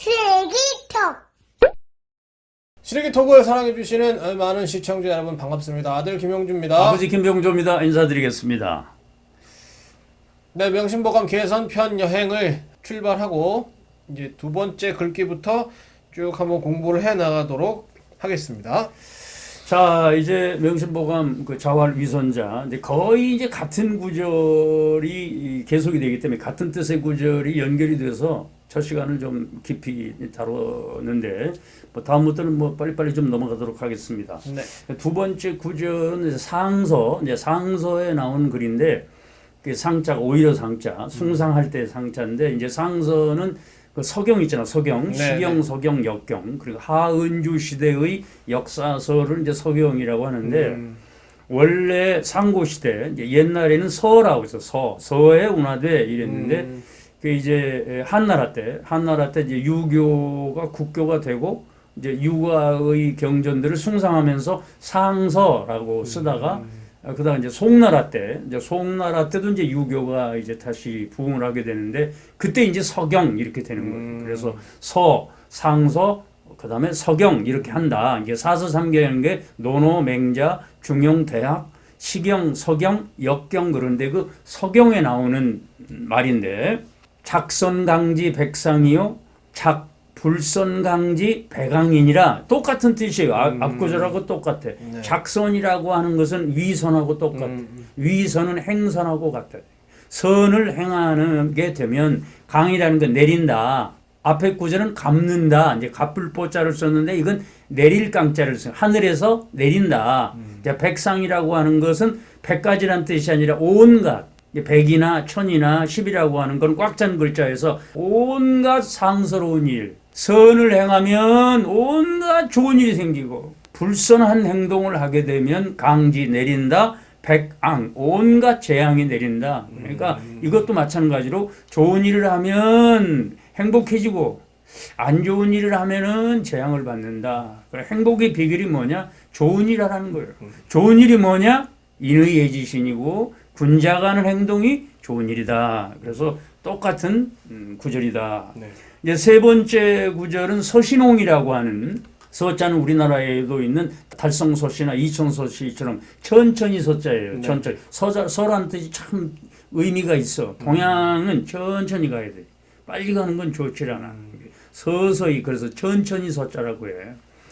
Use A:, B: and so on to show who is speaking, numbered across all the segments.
A: 쓰레기통
B: 시래기톡을 사랑해주시는 많은 시청자 여러분 반갑습니다. 아들 김용주입니다.
C: 아버지 김병조입니다. 인사드리겠습니다.
B: 네, 명심보감 개선편 여행을 출발하고 이제 두 번째 글귀부터 쭉 한번 공부를 해 나가도록 하겠습니다.
C: 자, 이제 명심보감 그 자활 위선자 이제 거의 이제 같은 구절이 계속이 되기 때문에 같은 뜻의 구절이 연결이 돼서 첫 시간을 좀 깊이 다뤘는데 뭐 다음부터는 뭐 빨리빨리 좀 넘어가도록 하겠습니다.
B: 네.
C: 두 번째 구절은 상서, 이제 상서에 나온 글인데 그 상자가 오히려 상자, 숭상할 때 상자인데 이제 상서는 그 서경 있잖아, 서경,
B: 네,
C: 시경,
B: 네.
C: 서경, 역경 그리고 하은주 시대의 역사서를 이제 서경이라고 하는데
B: 음,
C: 원래 상고 시대 이제 옛날에는 서라고 해서 서, 서에 운하되 이랬는데
B: 음,
C: 그 이제 한나라 때 한나라 때 이제 유교가 국교가 되고 이제 유가의 경전들을 숭상하면서 상서라고 쓰다가 아, 그다음 이제 송나라 때 이제 송나라 때도 이제 유교가 이제 다시 부흥을 하게 되는데 그때 이제 서경 이렇게 되는 거예요.
B: 음.
C: 그래서 서 상서 그다음에 서경 이렇게 한다. 이게 사서삼경인 게 노노 맹자 중용 대학 시경 서경 역경 그런데 그 서경에 나오는 말인데 작선강지 백상이요 작 불선강지 백왕이니라 똑같은 뜻이에요. 아,
B: 음.
C: 앞구절하고 똑같아.
B: 네.
C: 작선이라고 하는 것은 위선하고 똑같아.
B: 음,
C: 위선은 행선하고 같아. 선을 행하게 되면 강이라는 건 내린다. 앞에 구절은 갚는다. 이제 갚을 보자를 썼는데 이건 내릴 강자를 써. 하늘에서 내린다. 이제 백상이라고 하는 것은 백가지란 뜻이 아니라 온갖. 백이나 천이나 십이라고 하는 건 꽉 찬 글자에서 온갖 상스러운 일, 선을 행하면 온갖 좋은 일이 생기고 불선한 행동을 하게 되면 강지 내린다. 백앙 온갖 재앙이 내린다. 그러니까 이것도 마찬가지로 좋은 일을 하면 행복해지고 안 좋은 일을 하면은 재앙을 받는다. 행복의 비결이 뭐냐? 좋은 일 하라는 거예요. 좋은 일이 뭐냐? 인의 예지신이고 하는 행동이 좋은 일이다. 그래서 똑같은 음, 구절이다.
B: 네.
C: 이제 세 번째 구절은 서신홍이라고 하는 서자는 우리나라에도 있는 달성서시나 이천서시처럼 천천히 서자예요.
B: 네.
C: 천천히 서자 서란 뜻이 참 의미가 있어. 동양은 천천히 가야 돼. 빨리 가는 건 좋지 않아. 서서히 그래서 천천히 서자라고 해.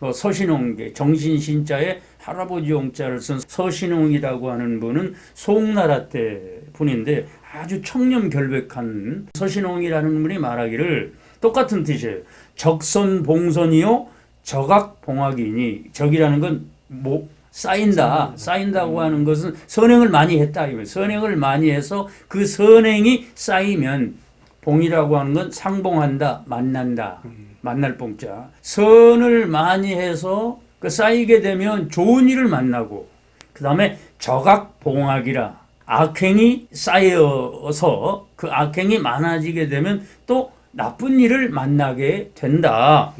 C: 어, 서신홍 정신신자에 할아버지 용자를 쓴 서신홍이라고 하는 분은 송나라 때 분인데 아주 청렴 결백한 서신홍이라는 분이 말하기를 똑같은 뜻이에요. 적선 봉선이요 적악봉학이니. 적이라는 건 뭐 쌓인다. 쌓인다고 하는 것은 선행을 많이 했다. 이거예요. 선행을 많이 해서 그 선행이 쌓이면 봉이라고 하는 건 상봉한다 만난다 만날 봉자 선을 많이 해서 그 쌓이게 되면 좋은 일을 만나고 그 다음에 적악봉학이라 악행이 쌓여서 그 악행이 많아지게 되면 또 나쁜 일을 만나게 된다.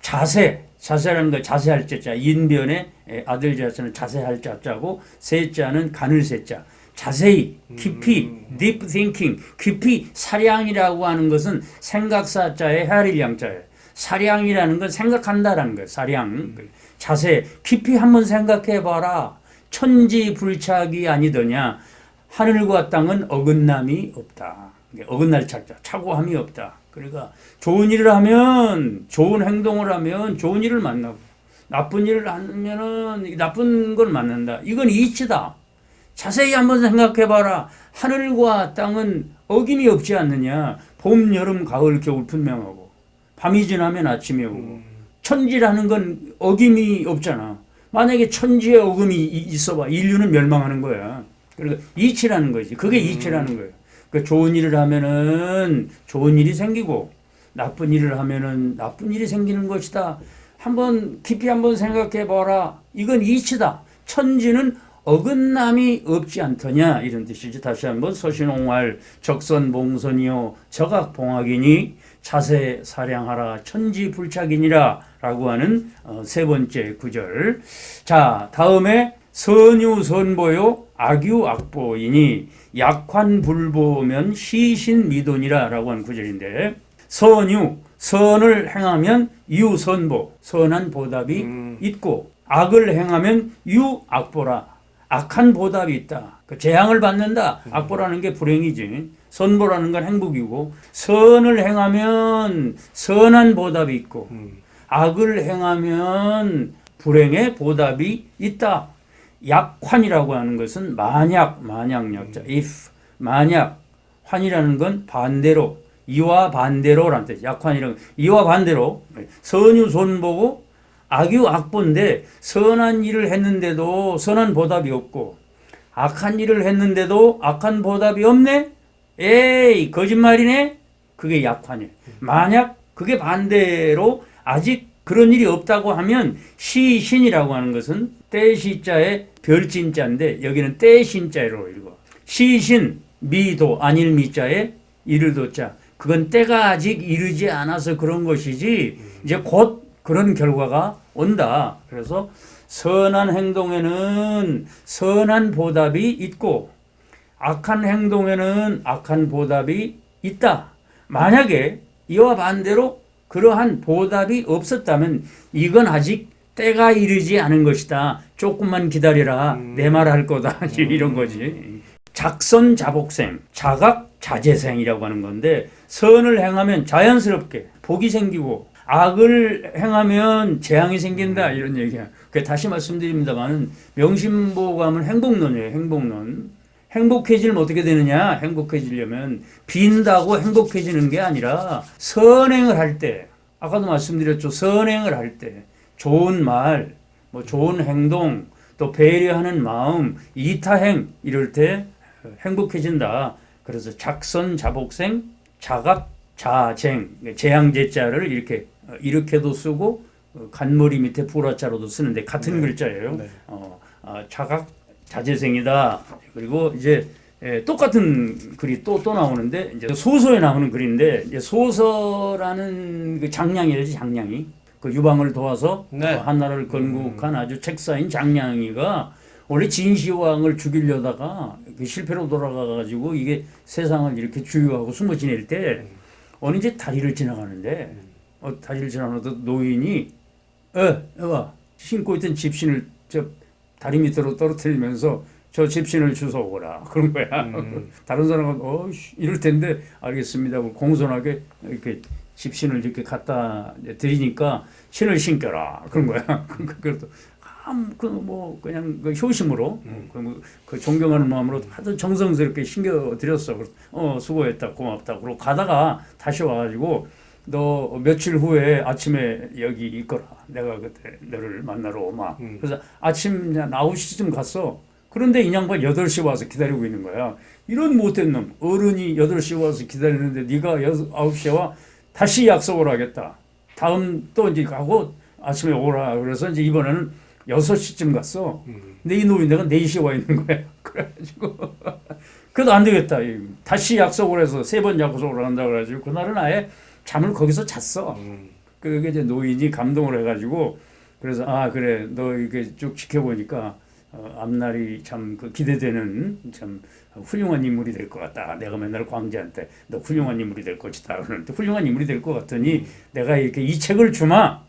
C: 자세, 자세라는 거 자세할 자자 인변의 아들 자자는 자세할 자자고 세자는 가늘 세자. 자세히, 깊이, deep thinking, 깊이 사량이라고 하는 것은 생각사자의 헤아릴 양자예요. 사량이라는 건 생각한다라는 거예요. 사량. 자세, 깊이 한번 생각해 봐라. 천지 불착이 아니더냐. 하늘과 땅은 어긋남이 없다. 어긋날 착자, 착오함이 없다. 그러니까 좋은 일을 하면 좋은 행동을 하면 좋은 일을 만나고 나쁜 일을 하면은 나쁜 걸 만난다. 이건 이치다. 자세히 한번 생각해 봐라. 하늘과 땅은 어김이 없지 않느냐. 봄, 여름, 가을, 겨울 분명하고 밤이 지나면 아침이 오고 천지라는 건 어김이 없잖아. 만약에 천지에 어금이 이- 있어봐. 인류는 멸망하는 거야. 그러니까 이치라는 거지. 그게 이치라는 거예요. 그 좋은 일을 하면은 좋은 일이 생기고 나쁜 일을 하면은 나쁜 일이 생기는 것이다. 한번 깊이 한번 생각해 봐라. 이건 이치다. 천지는 어긋남이 없지 않더냐 이런 뜻이지. 다시 한번 서신홍활 적선봉선이요 적악봉학이니 자세 사량하라 천지불착이니라 라고 하는 어, 세 번째 구절. 자 다음에 선유선보요 악유악보이니 약환불보면 시신미돈이라 라고 하는 구절인데 선유 선을 행하면 유선보 선한 보답이
B: 음.
C: 있고 악을 행하면 유악보라 악한 보답이 있다. 그 재앙을 받는다. 악보라는 게 불행이지. 선보라는 건 행복이고 선을 행하면 선한 보답이 있고
B: 음.
C: 악을 행하면 불행의 보답이 있다. 약환이라고 하는 것은 만약 만약 약자 if 만약 환이라는 건 반대로 이와 반대로라는 뜻. 약환이라는 건 이와 반대로 선유 손보고 악유 악보인데 선한 일을 했는데도 선한 보답이 없고 악한 일을 했는데도 악한 보답이 없네. 에이 거짓말이네. 그게 약환이에요. 만약 그게 반대로 아직 그런 일이 없다고 하면 시신이라고 하는 것은 때시자의 별진자인데 여기는 때신자로 읽어. 시신 미도 아닐 미자에 이를 도자. 그건 때가 아직 이르지 않아서 그런 것이지 이제 곧 그런 결과가 온다. 그래서 선한 행동에는 선한 보답이 있고 악한 행동에는 악한 보답이 있다. 만약에 이와 반대로 그러한 보답이 없었다면 이건 아직 때가 이르지 않은 것이다. 조금만 기다려라. 내말 할 거다. 이런 거지. 작선 자복생, 자각 자재생이라고 하는 건데 선을 행하면 자연스럽게 복이 생기고 악을 행하면 재앙이 생긴다 이런 얘기야. 그 다시 말씀드립니다만은 명심보감은 행복론이에요. 행복론. 행복해지면 어떻게 되느냐? 행복해지려면 빈다고 행복해지는 게 아니라 선행을 할 때, 아까도 말씀드렸죠. 선행을 할 때, 좋은 말, 뭐 좋은 행동, 또 배려하는 마음, 이타행 이럴 때 행복해진다. 그래서 작선 자복생, 자각, 자쟁, 재앙제자를 이렇게 어, 이렇게도 쓰고 어, 간머리 밑에 불화자로도 쓰는데 같은
B: 네.
C: 글자예요.
B: 네.
C: 어, 아, 자각 자재생이다. 그리고 이제 예, 똑같은 글이 또 또 나오는데 이제 소서에 나오는 글인데 이제 소서라는 그 장량이지 장량이 그 유방을 도와서
B: 네.
C: 어, 한나라를 건국한 아주 책사인 장량이가 원래 진시황을 죽이려다가 그 실패로 돌아가가지고 이게 세상을 이렇게 주유하고 숨어 지낼 때 어느 이제 다리를 지나가는데 어, 다리를 지나가는데 노인이 에, 여가 신고 있던 집신을 저 다리 밑으로 떨어뜨리면서 저 집신을 주워 오거라 그런 거야.
B: 음.
C: 다른 사람은 어 이럴 텐데 알겠습니다. 공손하게 이렇게 집신을 이렇게 갖다 드리니까 신을 신겨라 그런 거야. 그래도 아그뭐 그냥 그 효심으로 그, 뭐, 그 존경하는 마음으로 하도 정성스럽게 신겨 드렸어. 어 수고했다 고맙다. 그러고 가다가 다시 와가지고 너 며칠 후에 아침에 여기 있거라. 내가 그때 너를 만나러 오마.
B: 음.
C: 그래서 아침 한 9시쯤 갔어. 그런데 이 양반 8시 와서 기다리고 있는 거야. 이런 못된 놈. 어른이 8시 와서 기다리는데 네가 9시에 와 다시 약속을 하겠다. 다음 또 이제 가고 아침에 오라. 그래서 이제 이번에는 6시쯤 갔어.
B: 음.
C: 근데 이 노인네가 4시에 와 있는 거야. 그래가지고 그래도 안 되겠다. 다시 약속을 해서 세 번 약속을 한다 그래가지고 그날은 아예 잠을 거기서 잤어.
B: 음.
C: 그게 이제 노인이 감동을 해가지고 그래서 아 그래 너 이렇게 쭉 지켜보니까 어, 앞날이 참 그 기대되는 참 훌륭한 인물이 될 것 같다. 내가 맨날 광재한테 너 훌륭한 인물이 될 것이다. 그러는데 훌륭한 인물이 될 것 같더니 내가 이렇게 이 책을 주마.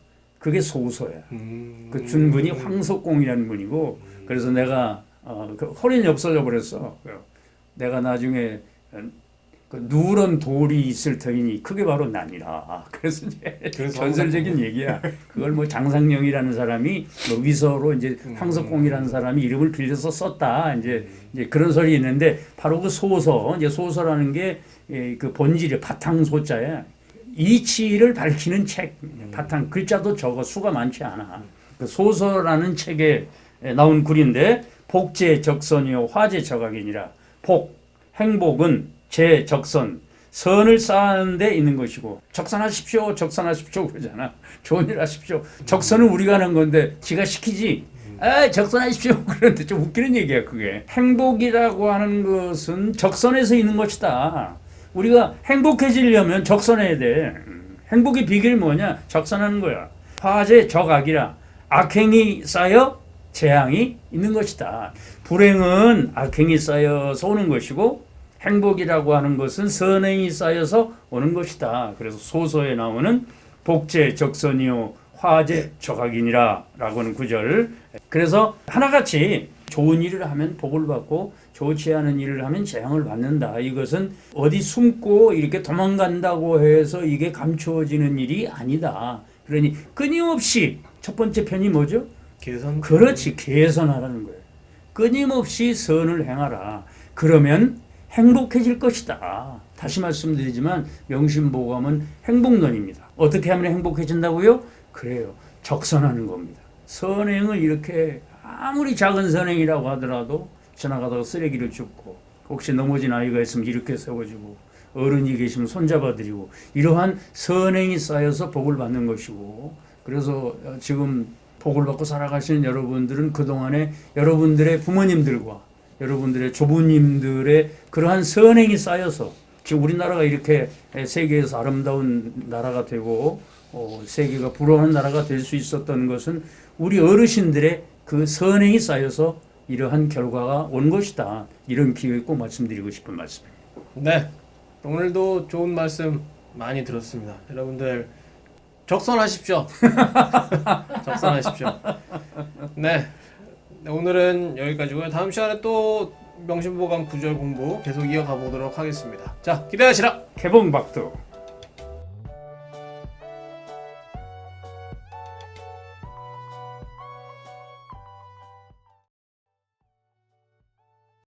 C: 그게 소서야.
B: 음.
C: 그 준 분이 황석공이라는 분이고 그래서 내가 어, 그 홀인이 없어져 버렸어. 내가 나중에 어, 그 누런 돌이 있을 터이니 그게 바로 난이라. 그래서 이제
B: 그래서
C: 전설적인 얘기야. 그걸 뭐 장상영이라는 사람이 뭐 위서로 이제
B: 음.
C: 황석공이라는 사람이 이름을 빌려서 썼다. 이제 이제 그런 설이 있는데 바로 그 소서 이제 소서라는 게 그 본질이 바탕 소자야. 이치를 밝히는 책. 바탕 글자도 적어 수가 많지 않아. 그 소서라는 책에 나온 글인데 복제 적선이요 화제 적악이니라. 복 행복은 제 적선 선을 쌓는 데 있는 것이고 적선하십시오 적선하십시오 그러잖아 좋은 일 하십시오 적선은 우리가 하는 건데 지가 시키지 아 적선하십시오 그런데 좀 웃기는 얘기야 그게 행복이라고 하는 것은 적선에서 있는 것이다 우리가 행복해지려면 적선해야 돼 음, 행복의 비결이 뭐냐 적선하는 거야 화재 적악이라 악행이 쌓여 재앙이 있는 것이다 불행은 악행이 쌓여서 오는 것이고 행복이라고 하는 것은 선행이 쌓여서 오는 것이다. 그래서 소소에 나오는 복제 적선이요 화제 조각이니라라고 하는 구절. 그래서 하나같이 좋은 일을 하면 복을 받고 좋지 않은 일을 하면 재앙을 받는다. 이것은 어디 숨고 이렇게 도망간다고 해서 이게 감추어지는 일이 아니다. 그러니 끊임없이 첫 번째 편이 뭐죠?
B: 개선
C: 그렇지 개선하라는 거예요. 끊임없이 선을 행하라. 그러면 행복해질 것이다. 다시 말씀드리지만 명심보감은 행복론입니다. 어떻게 하면 행복해진다고요? 그래요. 적선하는 겁니다. 선행을 이렇게 아무리 작은 선행이라고 하더라도 지나가다가 쓰레기를 줍고 혹시 넘어진 아이가 있으면 이렇게 세워주고 어른이 계시면 손잡아드리고 이러한 선행이 쌓여서 복을 받는 것이고 그래서 지금 복을 받고 살아가시는 여러분들은 그동안에 여러분들의 부모님들과 여러분들의 조부님들의 그러한 선행이 쌓여서 지금 우리나라가 이렇게 세계에서 아름다운 나라가 되고 어, 세계가 부러워하는 나라가 될 수 있었던 것은 우리 어르신들의 그 선행이 쌓여서 이러한 결과가 온 것이다. 이런 기회에 꼭 말씀드리고 싶은 말씀입니다.
B: 네. 오늘도 좋은 말씀 많이 들었습니다. 여러분들 적선하십시오. 적선하십시오. 네. 네, 오늘은 여기까지고요. 다음 시간에 또 명심보감 구절 공부 계속 이어가 보도록 하겠습니다. 자, 기대하시라.
C: 개봉박도